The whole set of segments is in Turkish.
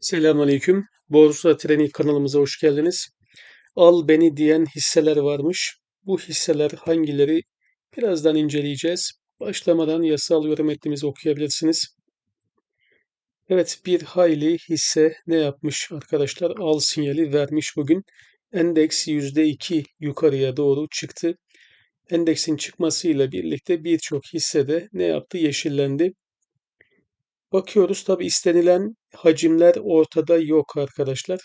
Selamünaleyküm. Borsa Treni kanalımıza hoş geldiniz. Al beni diyen hisseler varmış. Bu hisseler hangileri? Birazdan inceleyeceğiz. Başlamadan yasal yorum metnimizi okuyabilirsiniz. Evet, bir hayli hisse ne yapmış arkadaşlar? Al sinyali vermiş bugün. Endeks %2 yukarıya doğru çıktı. Endeksin çıkmasıyla birlikte birçok hissede ne yaptı? Yeşillendi. Bakıyoruz tabi istenilen hacimler ortada yok arkadaşlar.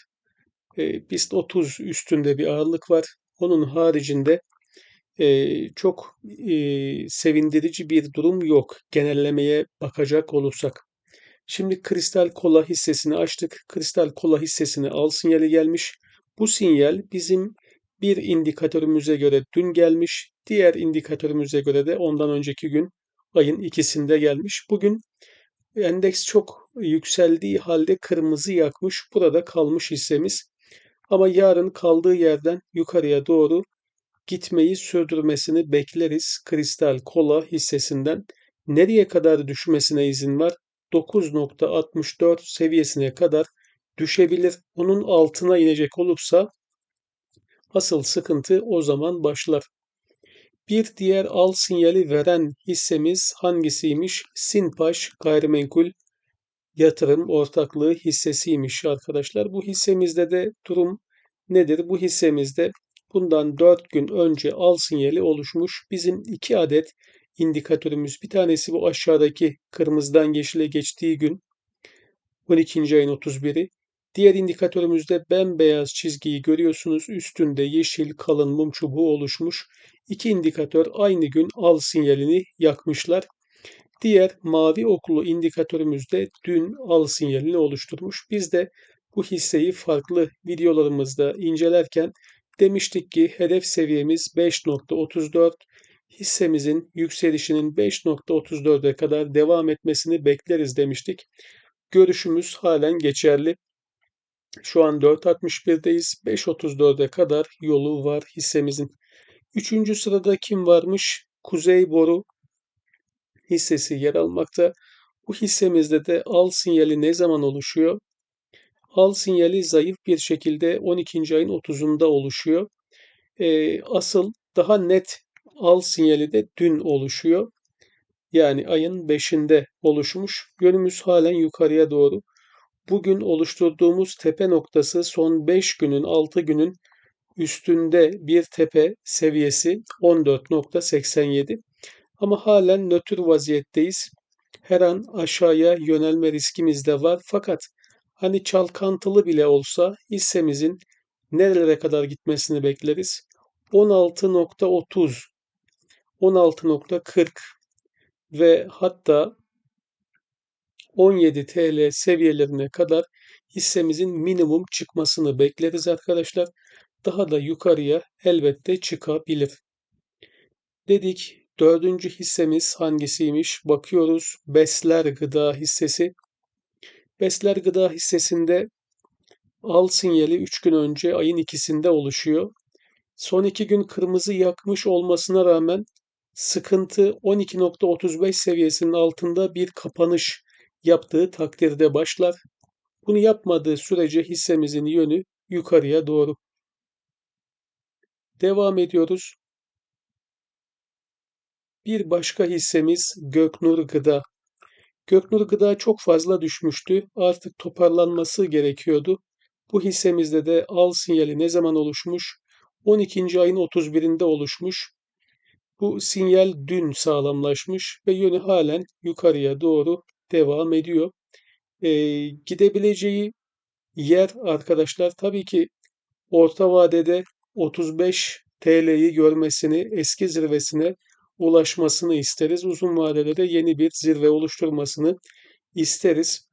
E, BIST 30 üstünde bir ağırlık var. Onun haricinde e, çok e, sevindirici bir durum yok genellemeye bakacak olursak. Şimdi kristal kola hissesini açtık. Kristal kola hissesine al sinyali gelmiş. Bu sinyal bizim bir indikatörümüze göre dün gelmiş. Diğer indikatörümüze göre de ondan önceki gün ayın ikisinde gelmiş. Bugün Endeks çok yükseldiği halde kırmızı yakmış. Burada kalmış hissemiz. Ama yarın kaldığı yerden yukarıya doğru gitmeyi sürdürmesini bekleriz. Kristal Kola hissesinden nereye kadar düşmesine izin var? 9.64 seviyesine kadar düşebilir. Onun altına inecek olursa asıl sıkıntı o zaman başlar. Bir diğer al sinyali veren hissemiz hangisiymiş? Sinpaş Gayrimenkul Yatırım Ortaklığı hissesiymiş arkadaşlar. Bu hissemizde de durum nedir? Bu hissemizde bundan 4 gün önce al sinyali oluşmuş. Bizim 2 adet indikatörümüz. Bir tanesi bu aşağıdaki kırmızıdan yeşile geçtiği gün 12. ayın 31'i. Diğer indikatörümüzde bembeyaz çizgiyi görüyorsunuz. Üstünde yeşil kalın mum çubuğu oluşmuş. İki indikatör aynı gün al sinyalini yakmışlar. Diğer mavi oklu indikatörümüzde dün al sinyalini oluşturmuş. Biz de bu hisseyi farklı videolarımızda incelerken demiştik ki hedef seviyemiz 5.34 hissemizin yükselişinin 5.34'e kadar devam etmesini bekleriz demiştik. Görüşümüz halen geçerli. Şu an 4.61'deyiz. 5.34'e kadar yolu var hissemizin. Üçüncü sırada kim varmış? Kuzey Boru hissesi yer almakta. Bu hissemizde de al sinyali ne zaman oluşuyor? Al sinyali zayıf bir şekilde 12. ayın 30'unda oluşuyor. Ee, asıl daha net al sinyali de dün oluşuyor. Yani ayın 5'inde oluşmuş. Yönümüz halen yukarıya doğru. Bugün oluşturduğumuz tepe noktası son 5 günün 6 günün üstünde bir tepe seviyesi 14.87 ama halen nötr vaziyetteyiz. Her an aşağıya yönelme riskimiz de var fakat hani çalkantılı bile olsa hissemizin nerelere kadar gitmesini bekleriz. 16.30 16.40 ve hatta 17 TL seviyelerine kadar hissemizin minimum çıkmasını bekleriz arkadaşlar. Daha da yukarıya elbette çıkabilir. Dedik dördüncü hissemiz hangisiymiş? Bakıyoruz Besler Gıda hissesi. Besler Gıda hissesinde al sinyali 3 gün önce ayın ikisinde oluşuyor. Son 2 gün kırmızı yakmış olmasına rağmen sıkıntı 12.35 seviyesinin altında bir kapanış yaptığı takdirde başlar. Bunu yapmadığı sürece hissemizin yönü yukarıya doğru. Devam ediyoruz. Bir başka hissemiz Göknur Gıda. Göknur Gıda çok fazla düşmüştü. Artık toparlanması gerekiyordu. Bu hissemizde de al sinyali ne zaman oluşmuş? 12. ayın 31'inde oluşmuş. Bu sinyal dün sağlamlaşmış ve yönü halen yukarıya doğru devam ediyor. Ee, gidebileceği yer arkadaşlar tabii ki orta vadede 35 TL'yi görmesini, eski zirvesine ulaşmasını isteriz. Uzun vadede de yeni bir zirve oluşturmasını isteriz.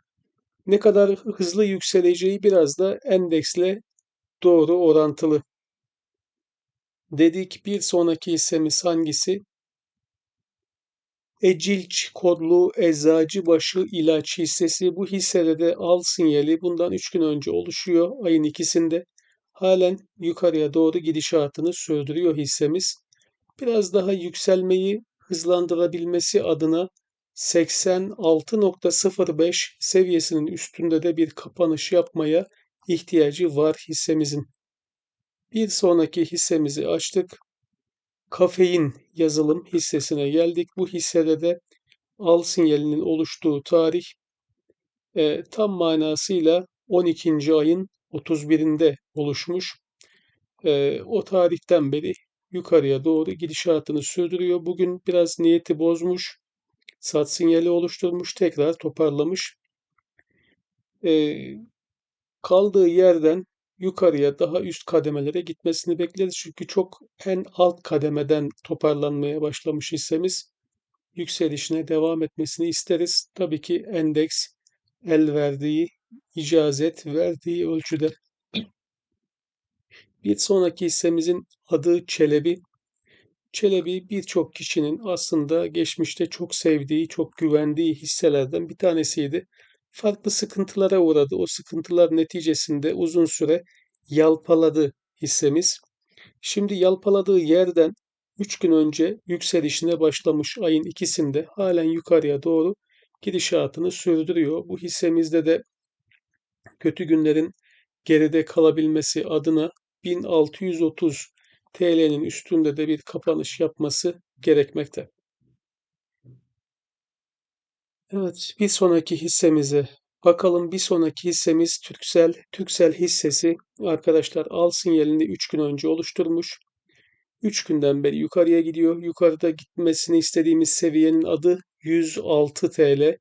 Ne kadar hızlı yükseleceği biraz da endeksle doğru orantılı. Dedik bir sonraki hissemiz hangisi? Ecilç kodlu Eczacıbaşı ilaç hissesi bu hissede de al sinyali bundan 3 gün önce oluşuyor ayın ikisinde. Halen yukarıya doğru gidişatını sürdürüyor hissemiz. Biraz daha yükselmeyi hızlandırabilmesi adına 86.05 seviyesinin üstünde de bir kapanış yapmaya ihtiyacı var hissemizin. Bir sonraki hissemizi açtık. Kafein yazılım hissesine geldik. Bu hissede de al sinyalinin oluştuğu tarih e, tam manasıyla 12. ayın 31'inde oluşmuş. E, o tarihten beri yukarıya doğru gidişatını sürdürüyor. Bugün biraz niyeti bozmuş. Sat sinyali oluşturmuş. Tekrar toparlamış. E, kaldığı yerden yukarıya daha üst kademelere gitmesini bekleriz. Çünkü çok en alt kademeden toparlanmaya başlamış hissemiz. Yükselişine devam etmesini isteriz. Tabii ki endeks el verdiği, icazet verdiği ölçüde. Bir sonraki hissemizin adı Çelebi. Çelebi birçok kişinin aslında geçmişte çok sevdiği, çok güvendiği hisselerden bir tanesiydi. Farklı sıkıntılara uğradı. O sıkıntılar neticesinde uzun süre yalpaladı hissemiz. Şimdi yalpaladığı yerden 3 gün önce yükselişine başlamış ayın ikisinde halen yukarıya doğru gidişatını sürdürüyor. Bu hissemizde de kötü günlerin geride kalabilmesi adına 1630 TL'nin üstünde de bir kapanış yapması gerekmekte. Evet, bir sonraki hissemize bakalım. Bir sonraki hissemiz Türksel. Türksel hissesi arkadaşlar al sinyalini 3 gün önce oluşturmuş. 3 günden beri yukarıya gidiyor. Yukarıda gitmesini istediğimiz seviyenin adı 106 TL.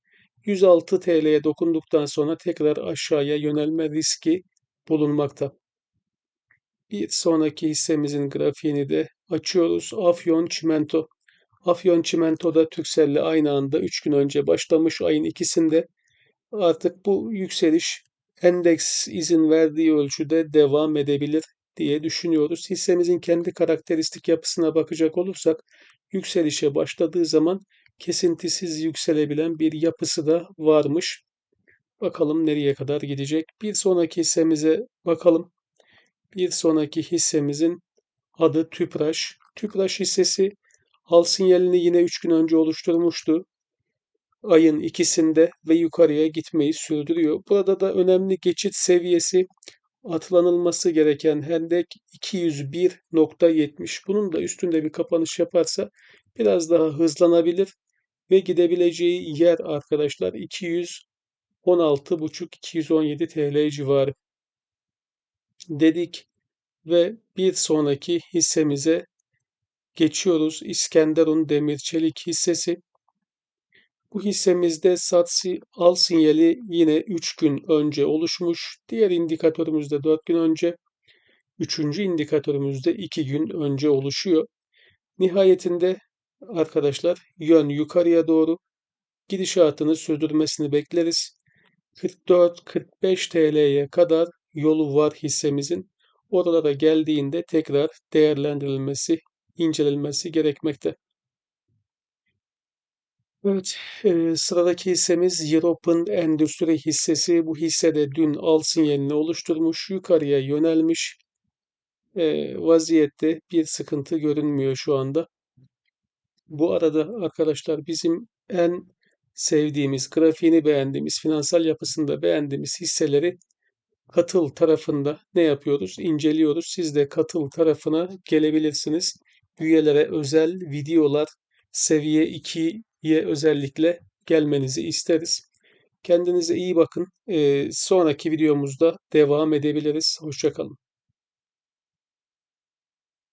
106 TL'ye dokunduktan sonra tekrar aşağıya yönelme riski bulunmakta. Bir sonraki hissemizin grafiğini de açıyoruz. Afyon Çimento. Afyon Çimento da Turkcell'le aynı anda 3 gün önce başlamış ayın ikisinde. Artık bu yükseliş endeks izin verdiği ölçüde devam edebilir diye düşünüyoruz. Hissemizin kendi karakteristik yapısına bakacak olursak yükselişe başladığı zaman kesintisiz yükselebilen bir yapısı da varmış. Bakalım nereye kadar gidecek. Bir sonraki hissemize bakalım. Bir sonraki hissemizin adı Tüpraş. Tüpraş hissesi al sinyalini yine 3 gün önce oluşturmuştu. Ayın ikisinde ve yukarıya gitmeyi sürdürüyor. Burada da önemli geçit seviyesi atlanılması gereken hendek 201.70. Bunun da üstünde bir kapanış yaparsa biraz daha hızlanabilir ve gidebileceği yer arkadaşlar 216.5-217 TL civarı dedik ve bir sonraki hissemize geçiyoruz. İskenderun Demir Çelik hissesi. Bu hissemizde satsi al sinyali yine 3 gün önce oluşmuş. Diğer indikatörümüzde 4 gün önce. Üçüncü indikatörümüzde 2 gün önce oluşuyor. Nihayetinde arkadaşlar yön yukarıya doğru gidişatını sürdürmesini bekleriz. 44-45 TL'ye kadar yolu var hissemizin. Oralara geldiğinde tekrar değerlendirilmesi, incelenmesi gerekmekte. Evet, e, sıradaki hissemiz European Endüstri hissesi. Bu hisse de dün al sinyalini oluşturmuş, yukarıya yönelmiş e, vaziyette bir sıkıntı görünmüyor şu anda. Bu arada arkadaşlar bizim en sevdiğimiz, grafiğini beğendiğimiz, finansal yapısında beğendiğimiz hisseleri katıl tarafında ne yapıyoruz? İnceliyoruz. Siz de katıl tarafına gelebilirsiniz. Üyelere özel videolar seviye 2'ye özellikle gelmenizi isteriz. Kendinize iyi bakın. Sonraki videomuzda devam edebiliriz. Hoşçakalın.